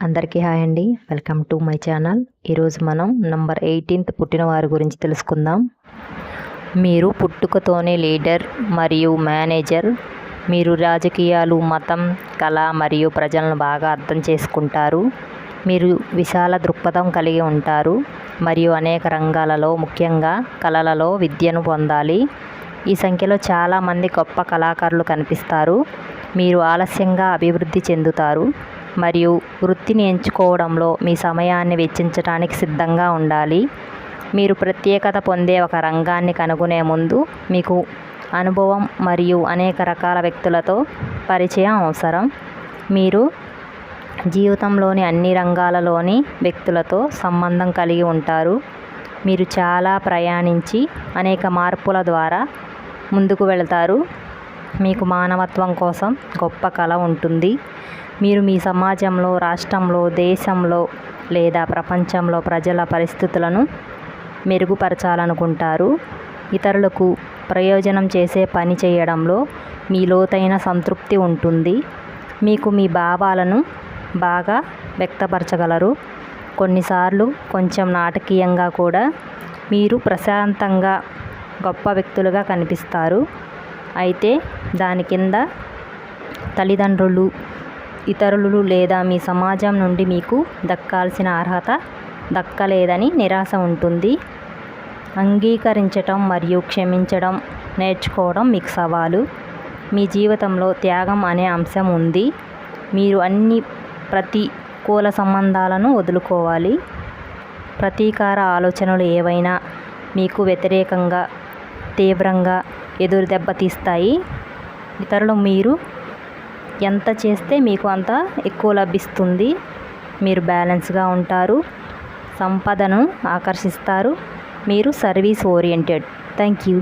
అందరికీ హాయ్ అండి. Welcome to my channel. ఈరోజు మనం నంబర్ ఎయిటీన్త్ పుట్టినవారి గురించి తెలుసుకుందాం. మీరు పుట్టుకతోనే లీడర్ మరియు మేనేజర్. మీరు రాజకీయాలు మతం కళ మరియు ప్రజలను బాగా అర్థం చేసుకుంటారు. మీరు విశాల దృక్పథం కలిగి ఉంటారు. మరియు అనేక రంగాలలో ముఖ్యంగా కళలలో విద్యను పొందాలి. ఈ సంఖ్యలో చాలామంది గొప్ప కళాకారులు కనిపిస్తారు. మీరు ఆలస్యంగా అభివృద్ధి చెందుతారు. మరియు వృత్తిని ఎంచుకోవడంలో మీ సమయాన్ని వెచ్చించడానికి సిద్ధంగా ఉండాలి. మీరు ప్రత్యేకత పొందే ఒక రంగాన్ని కనుగొనే ముందు మీకు అనుభవం మరియు అనేక రకాల వ్యక్తులతో పరిచయం అవసరం. మీరు జీవితంలోని అన్ని రంగాలలోని వ్యక్తులతో సంబంధం కలిగి ఉంటారు. మీరు చాలా ప్రయాణించి అనేక మార్పుల ద్వారా ముందుకు వెళతారు. మీకు మానవత్వం కోసం గొప్ప కళ ఉంటుంది. మీరు మీ సమాజంలో రాష్ట్రంలో దేశంలో లేదా ప్రపంచంలో ప్రజల పరిస్థితులను మెరుగుపరచాలనుకుంటారు. ఇతరులకు ప్రయోజనం చేసే పని చేయడంలో మీ లోతైన సంతృప్తి ఉంటుంది. మీకు మీ భావాలను బాగా వ్యక్తపరచగలరు. కొన్నిసార్లు కొంచెం నాటకీయంగా కూడా మీరు ప్రశాంతంగా గొప్ప వ్యక్తులుగా కనిపిస్తారు. అయితే దాని కింద తల్లిదండ్రులు ఇతరులు లేదా మీ సమాజం నుండి మీకు దక్కాల్సిన అర్హత దక్కలేదని నిరాశ ఉంటుంది. అంగీకరించటం మరియు క్షమించడం నేర్చుకోవడం మీకు సవాలు. మీ జీవితంలో త్యాగం అనే అంశం ఉంది. మీరు అన్ని ప్రతికూల సంబంధాలను వదులుకోవాలి. ప్రతీకార ఆలోచనలు ఏవైనా మీకు వ్యతిరేకంగా తీవ్రంగా ఎదురు దెబ్బతీస్తాయి ఇతరులు మీరు ఎంత చేస్తే మీకు అంత ఎక్కువ లభిస్తుంది. మీరు బ్యాలెన్స్గా ఉంటారు. సంపదను ఆకర్షిస్తారు. మీరు సర్వీస్ ఓరియంటెడ్. Thank you